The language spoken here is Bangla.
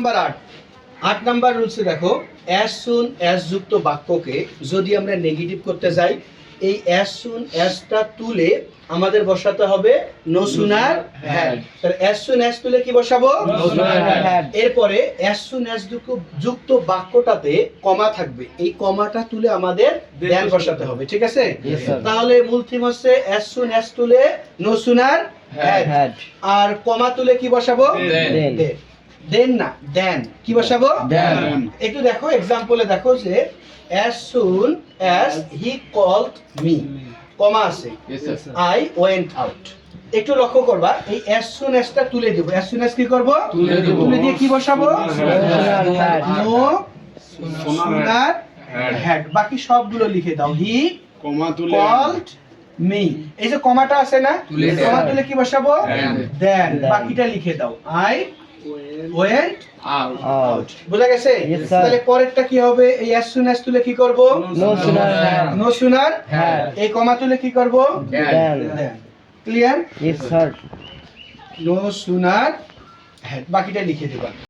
নাম্বার আট। আট নাম্বার রুলসে দেখো অ্যাজ সুন অ্যাজ যুক্ত বাক্যকে যদি আমরা নেগেটিভ করতে যাই এই অ্যাজ সুন অ্যাজটা তুলে আমাদের বসাতে হবে নো সুনার হ্যাড তাহলে অ্যাজ সুন অ্যাজ তুলে কি বসাবো. এরপরে অ্যাজ সুন অ্যাজ যুক্ত বাক্যটাতে কমা থাকবে। এই কমাটা তুলে আমাদের দেন বসাতে হবে ঠিক আছে? তাহলে মূল থিম হচ্ছে অ্যাজ সুন অ্যাজ তুলে নো সুনার হ্যাড. আর কমা তুলে কি বসাবো? দেন দেন না দেন। কি বসাবো? একটু দেখো এক্সাম্পলে দেখো যে as soon as he called me comma আছে। আই ওয়েন্ট আউট একটু লক্ষ্য করবা এই অ্যাজ সুন অ্যাজটা তুলে দেব। অ্যাজ সুন অ্যাজ কি করব? তুলে দেব। তুলে দিয়ে কি বসাবো? নো সুনার হ্যাড বাকি সবগুলো লিখে দাও। হি কমা তুলে। কলড মি এই যে কমাটা আছে না কমা তুলে কি বসাবো? দেন। বাকিটা লিখে দাও। আই. বোঝা গেছে? তাহলে পরেরটা কি হবে? এই অ্যাজ সুন অ্যাজ তুলে কি করব. No sooner Had. এই কমা তুলে কি করব? Then. Then clear no sooner বাকিটা লিখে দেবা।